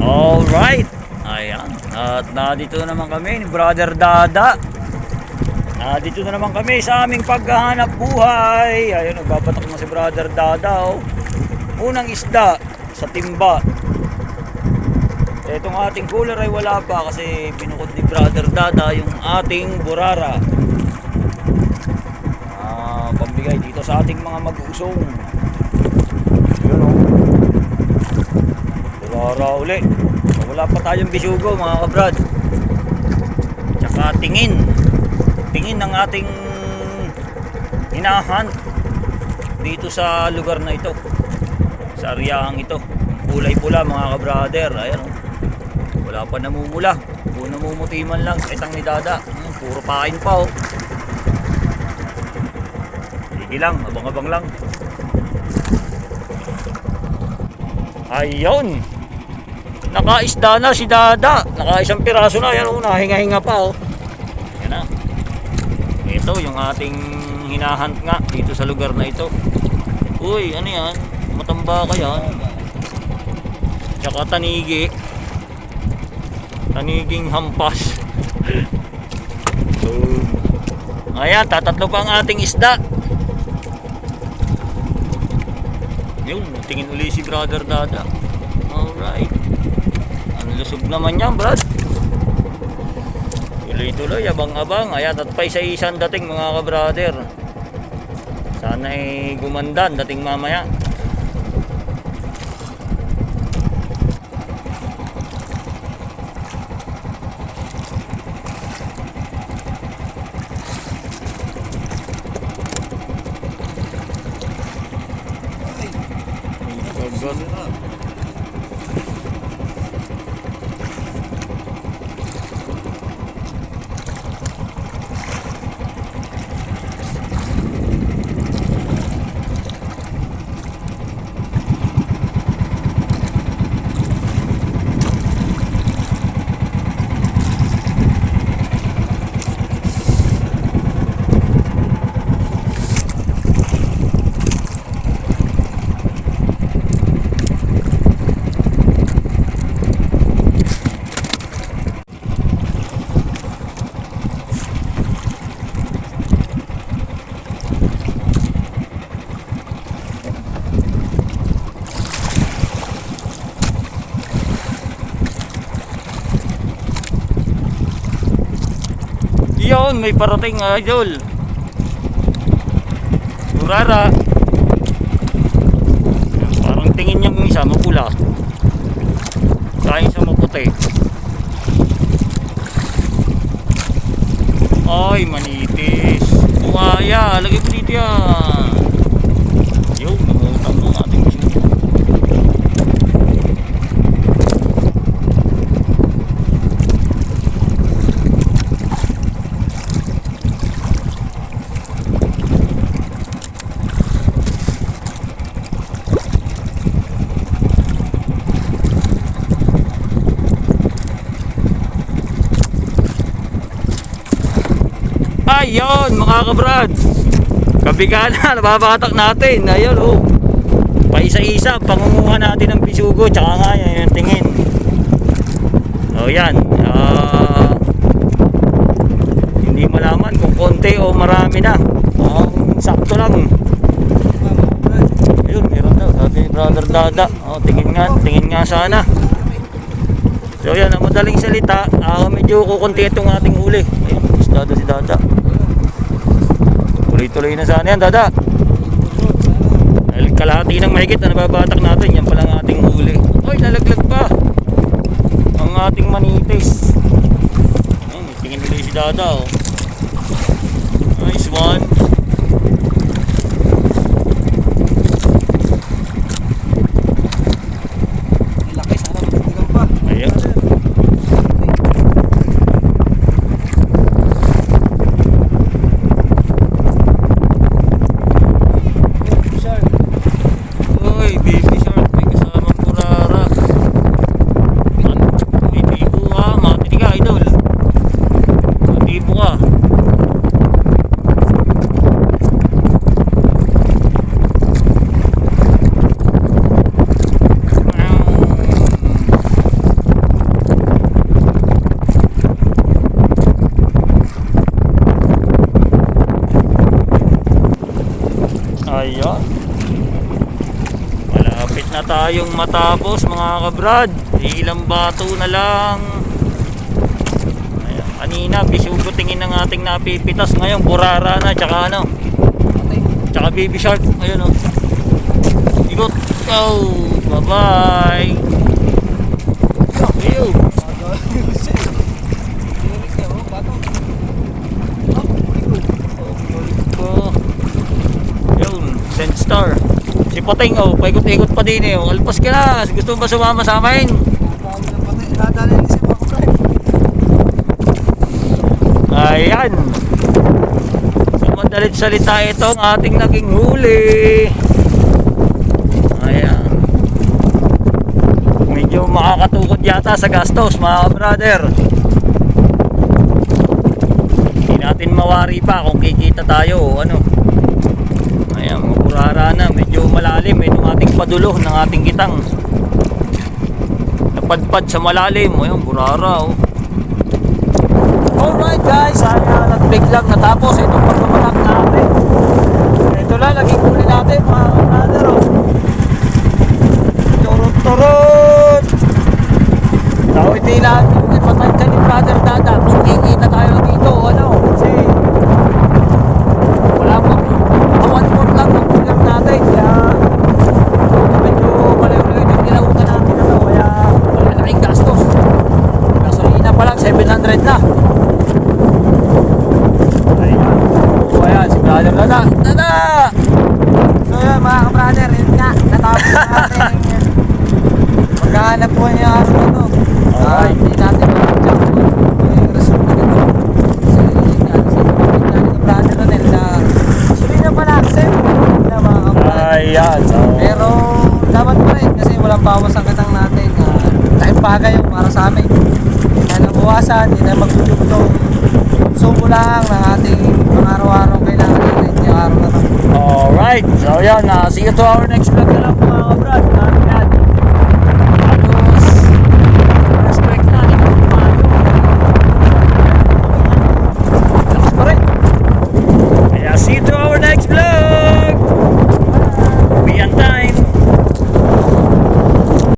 Alright. Ayan. At nandito na naman kami ni Brother Dada. Nandito na naman kami sa aming paghahanap buhay. Ayun, nagbabatak na si Brother Dada. Oh. Unang isda sa timba. Itong ating cooler ay wala pa kasi binukod ni Brother Dada yung ating burara. Ah, pambigay dito sa ating mga mag-usong. Yun oh. Burara uli. Wala pa tayong bisugo mga kabrad. Tsaka tingin. Tingin ng ating hinahunt dito sa lugar na ito. Sa aryahang ito. Kulay pula mga kabrader. Ayan oh. Wala pa namumula. Puro namumuti man lang itang ni Dada. Hmm, puro pain pa oh. Sige lang, abang-abang lang. Ayun. Nakaisda na si Dada. Nakaisang piraso na. Yan oh, nahinga-hinga pa oh. Yan na. Ito yung ating hinahant nga dito sa lugar na ito. Uy, ano yan? Matamba ka yan. Tsaka tanigi. Taniging hampas. so, ayan, tatatlo pa ang ating isda. Yun, tingin uli si Brother Dada. Alright. Lusog naman yan, Brad. Tuloy-tuloy, abang-abang. Ayan, at pa isa-isang dating mga ka-brother. Sana ay gumandan dating mamaya. Yun, may parating idol. Burara. Parang tingin niyang isa mapula. Sa isa maputi. Ay, manitis. Buhaya, lagay ko dito yan. Ayun, mga kabrad. Kabigana, nababatak natin. Ayun, oh. Paisa-isa, pangunguha natin ng bisugo. Tsaka nga yan, yung tingin. O yan. Ah, hindi malaman kung konti o marami na. Ang sakto lang. Ayun, meron daw. Sabi ni Brother Dada. O, tingin nga, tingin nga sana. So yan, ang madaling salita, ah, medyo kukunti itong ating huli. Ayun, isda si Dada. Tuloy-tuloy na sana yan, Dada. Dahil kalahati ng mahigit na nababatak natin, yan palang ating huli. Oy, nalaglag pa. Ang ating manitis. Ayun, tingin ulit si Dada, oh. Nice one. Ayan. Malapit na tayong matapos mga kabrad. Ilang bato na lang. Ayan. Kanina, bisugo tingin ng ating napipitas. Ngayon, burara na. Tsaka ano? Tsaka baby shark. Ayan o. Oh. Ikot. Oh, bye-bye. Send Star. Si Pating, oh, paikot-ikot pa din eh. Oh. Alpas ka na. Gusto mo ba sumama sa amin? Ayan. Sa madalit salita ito ang ating naging huli. Ayan. Medyo makakatukod yata sa gastos mga brother. Hindi natin mawari pa kung kikita tayo ano. Kurara na. Medyo malalim itong ating padulo ng ating kitang. Napadpad sa malalim. Ayan, burara oh. Alright guys, sana at biglang natapos itong pagmamatak natin. Ito lang, naging huli natin mga brother. Oh. Turot-turot! Tao hindi lang yung ipatay ni brother dada kung kikita tayo dito, ano, kasi wala pang awan mo lang ng program natin, kaya medyo malayo-layo yung nilautan natin, ano, kaya malaking gastos. Gasolina pa lang, 700 na. O ayan, si brother Dada. Dada! So yun mga ka-brother, yun nga, natapos na natin. Maghahanap po niya araw na to. Ah, Alright. Hindi natin yung resulta nito. Kasi yun nga, kapatid natin brother na na pala, same na mga ka-brother. Ayan, so... Pero dapat pa rin kasi walang bawas ang katang natin. Uh, kahit bagay yung para sa amin mabawasan, hindi na magdudugtong. Sumo lang ng ating araw-araw kailangan natin yung araw na lang. Alright, so yan, uh, see you to our next vlog na lang mga kabrad.